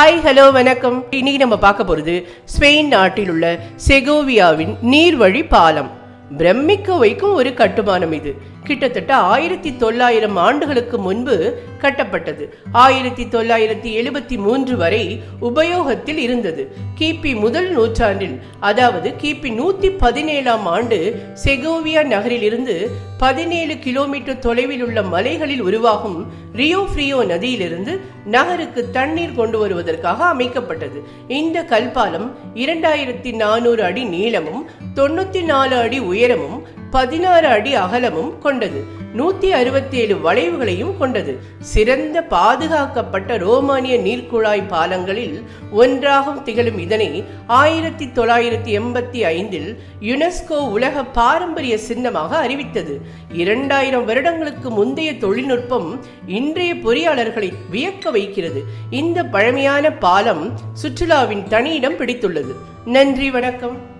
Hi hello வணக்கம். இன்னைக்கு நம்ம பார்க்க போகிறது ஸ்பெயின் நாட்டில் உள்ள செகோவியாவின் நீர்வழி பாலம். பிரமிக்க வைக்கும் ஒரு கட்டுமானம் இது. கிட்டத்தட்ட ஆயிரத்தி தொள்ளாயிரம் ஆண்டுகளுக்கு முன்பு கட்டப்பட்டது. ஆயிரத்தி தொள்ளாயிரத்தி எழுபத்தி மூன்று வரை உபயோகத்தில் இருந்தது. கிபி முதல் நூற்றாண்டில் அதாவது கிபி நூத்தி பதினேழாம் ஆண்டு செகோவியா நகரில் இருந்து பதினேழு கிலோமீட்டர் தொலைவில் உள்ள மலைகளில் உருவாகும் ரியோ ஃப்ரியோ நதியிலிருந்து நகருக்கு தண்ணீர் கொண்டு வருவதற்காக அமைக்கப்பட்டது. இந்த கல்பாலம் இரண்டாயிரத்தி நானூறு அடி நீளமும் தொண்ணூத்தி நாலு அடி உயரமும் பதினாறு அடி அகலமும் கொண்டது. நூத்தி அறுபத்தி ஏழு வளைவுகளையும் கொண்டது. சிறந்த பாதுகாக்கப்பட்ட ரோமானிய நீர்க்குழாய் பாலங்களில் ஒன்றாக திகழும் இதனை ஆயிரத்தி தொள்ளாயிரத்தி எண்பத்தி ஐந்தில் யுனெஸ்கோ உலக பாரம்பரிய சின்னமாக அறிவித்தது. இரண்டாயிரம் வருடங்களுக்கு முந்தைய தொழில்நுட்பம் இன்றைய பொறியாளர்களை வியக்க வைக்கிறது. இந்த பழமையான பாலம் சுற்றுலாவின் தனியிடம் பிடித்துள்ளது. நன்றி வணக்கம்.